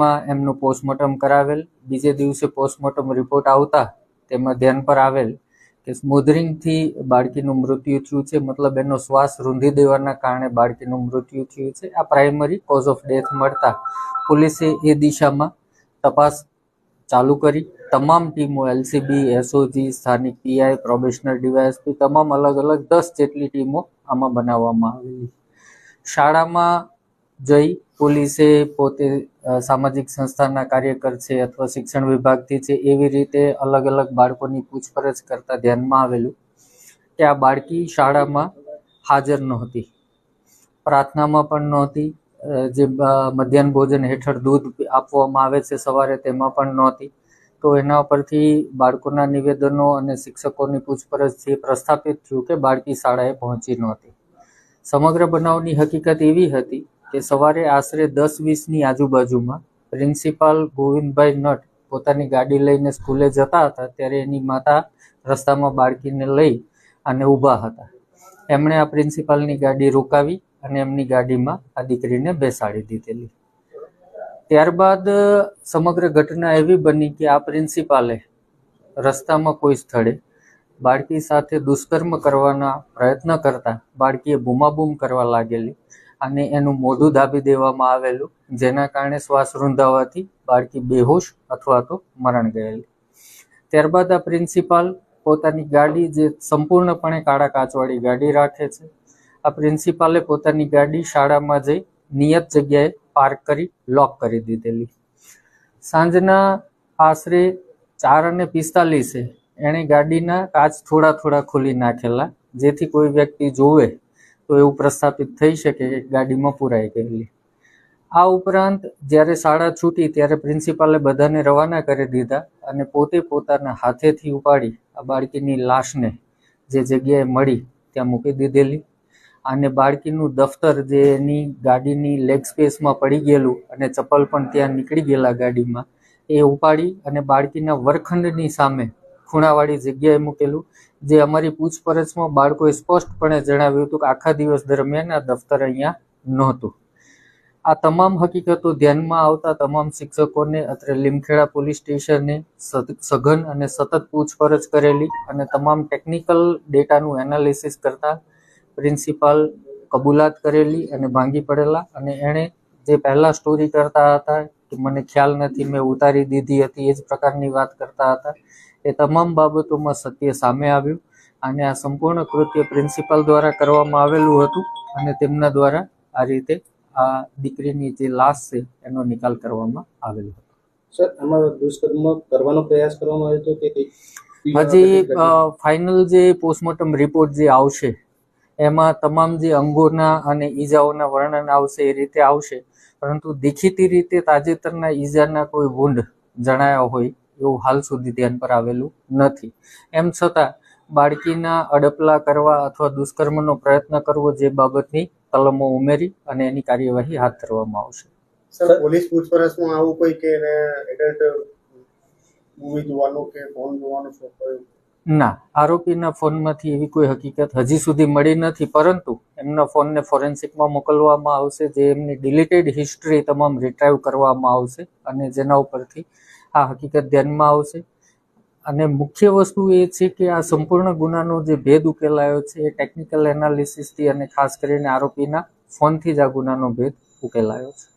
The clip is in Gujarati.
માં એમનું પોસ્ટમોર્ટમ કરાવેલ. બીજે દિવસે પોસ્ટમોર્ટમ રિપોર્ટ આવતા તેમાં ધ્યાન પર આવેલ કે સ્મોધરિંગથી બાળકીનું મૃત્યુ થયું છે. મતલબ એનો શ્વાસ રૂંધી દેવાના કારણે બાળકીનું મૃત્યુ થયું છે. આ પ્રાઇમરી કોઝ ઓફ ડેથ મળતા પોલીસે એ દિશામાં તપાસ ચાલુ કરી. તમામ ટીમો એલસીબી એસઓજી સ્થાનિક પીઆઈ પ્રોબેશનર ડીવાયએસપી તમામ અલગ અલગ દસ જેટલી ટીમો આમાં બનાવવામાં આવેલી. શાળામાં જઈ પોલીસે પોતે સામાજિક સંસ્થાના કાર્યકર છે અથવા શિક્ષણ વિભાગથી છે એવી રીતે અલગ અલગ બાળકોની પૂછપરછ કરતા ધ્યાનમાં આવેલું કે આ બાળકી શાળામાં હાજર નહોતી. પ્રાર્થનામાં પણ નહોતી. જે મધ્યાહન ભોજન હેઠળ દૂધ આપવામાં આવે છે સવારે તેમાં પણ નહોતી. તો એના પરથી બાળકોના નિવેદનો અને શિક્ષકોની પૂછપરછથી પ્રસ્થાપિત થયું કે બાળકી શાળાએ પહોંચી નહોતી. સમગ્ર બનાવની હકીકત એવી હતી કે સવારે આશરે દસ વીસની આજુબાજુમાં પ્રિન્સિપાલ ગોવિંદભાઈ નટ પોતાની ગાડી લઈને સ્કૂલે જતા હતા, ત્યારે એની માતા રસ્તામાં બાળકીને લઈ અને ઊભા હતા. એમણે આ પ્રિન્સિપાલની ગાડી રોકાવી અને એમની ગાડીમાં આ દીકરીને બેસાડી દીધેલી. ત્યારબાદ સમગ્ર ઘટના એવી બની કે આ પ્રિન્સિપાલે રસ્તામાં કોઈ સ્થળે બાળકી સાથે દુષ્કર્મ કરવાના પ્રયત્ન કરતા બાળકીએ બૂમાબૂમ કરવા લાગેલી અને એનું મોઢું દાબી દેવામાં આવેલું, જેના કારણે શ્વાસ રૂંધાવાથી બાળકી બેહોશ અથવા તો મરણ ગયેલી. ત્યારબાદ આ પ્રિન્સિપાલ પોતાની ગાડી જે સંપૂર્ણપણે કાળા કાચવાળી ગાડી રાખે છે, આ પ્રિન્સિપાલે પોતાની ગાડી શાળામાં જઈ નિયત જગ્યાએ પાર્ક કરી, લોક કરી દીધેલી. સાંજના આશરે ચાર અને પિસ્તાલીસે એણે ગાડીના કાચ થોડા થોડા ખોલી નાખેલા, જેથી કોઈ વ્યક્તિ જોવે તો એવું પ્રસ્થાપિત થઈ શકે કે ગાડીમાં પુરાઈ ગયેલી આ ઉપરાંત જ્યારે શાળા છૂટી ત્યારે પ્રિન્સિપાલે બધાને રવાના કરી દીધા અને પોતે પોતાના હાથેથી ઉપાડી આ બાળકીની લાશને જે જગ્યાએ મળી ત્યાં મૂકી દીધેલી. અને બાળકીનું દફતર જે એની ગાડીની લેગ સ્પેસમાં પડી ગયેલું અને ચપ્પલ પણ ત્યાં નીકળી ગયેલા ગાડીમાં, એ ઉપાડી અને બાળકીના વરખંડની સામે ખૂણાવાળી જગ્યાએ મૂકેલું. જે અમારી પૂછપરછમાં બાળકોએ સ્પષ્ટપણે જણાવ્યું હતું કે આખા દિવસ દરમિયાન આ દફતર અહીંયા નહોતું. આ તમામ હકીકતો ધ્યાનમાં આવતા તમામ શિક્ષકોને, અત્રે લીમખેડા પોલીસ સ્ટેશને સઘન અને સતત પૂછપરછ કરેલી અને તમામ ટેકનિકલ ડેટાનું એનાલિસિસ કરતા પ્રિન્સિપાલ કબૂલાત કરેલી અને ભાંગી પડેલા અને એણે જે પહેલા સ્ટોરી કરતા હતા મને ખ્યાલ નથી મેં ઉતારી દીધી હતી એ જ પ્રકારની વાત કરતા હતા. એ તમામ બાબતોમાં સત્ય સામે આવ્યું અને આ સંપૂર્ણ કૃત્ય પ્રિન્સિપાલ દ્વારા કરવામાં આવેલું હતું અને તેમના દ્વારા આ રીતે આ દીકરીની જે લાશ છે એનો નિકાલ કરવામાં આવેલો હતો. સર આમાં દુષ્કર્મ કરવાનો પ્રયાસ કરવામાં આવ્યો હતો કે હજી ફાઇનલ જે પોસ્ટમોર્ટમ રિપોર્ટ જે આવશે એમાં તમામ જે અંગોના અને ઈજાઓના વર્ણન આવશે એ રીતે આવશે. પરંતુ દેખીતી રીતે તાજેતરના ઈજાના કોઈ વુંડ જણાયા હોય એવું હાલ સુધી ધ્યાન પર આવેલું નથી. એમ છતાં, બાળકીના અડપલા કરવા અથવા દુષ્કર્મનો પ્રયત્ન કરવો જે બાબતની કલમો ઉમેરી અને એની કાર્યવાહી હાથ ધરવામાં આવશે. પોલીસ પૂછપરછમાં આવું કોઈ કે એડલ્ટ મૂવી જોવાનો કે ફોન જોવાનો શોખ ના, આરોપીના ફોનમાંથી એવી કોઈ હકીકત હજી સુધી મળી નથી, પરંતુ એમના ફોનને ફોરેન્સિકમાં મોકલવામાં આવશે, જે એમની ડિલીટેડ હિસ્ટ્રી તમામ રિટ્રાઈવ કરવામાં આવશે અને જેના ઉપરથી આ હકીકત ધ્યાનમાં આવશે. અને મુખ્ય વસ્તુ એ છે કે આ સંપૂર્ણ ગુનાનો જે ભેદ ઉકેલાયો છે એ ટેકનિકલ એનાલિસિસથી અને ખાસ કરીને આરોપીના ફોનથી જ આ ગુનાનો ભેદ ઉકેલાયો છે.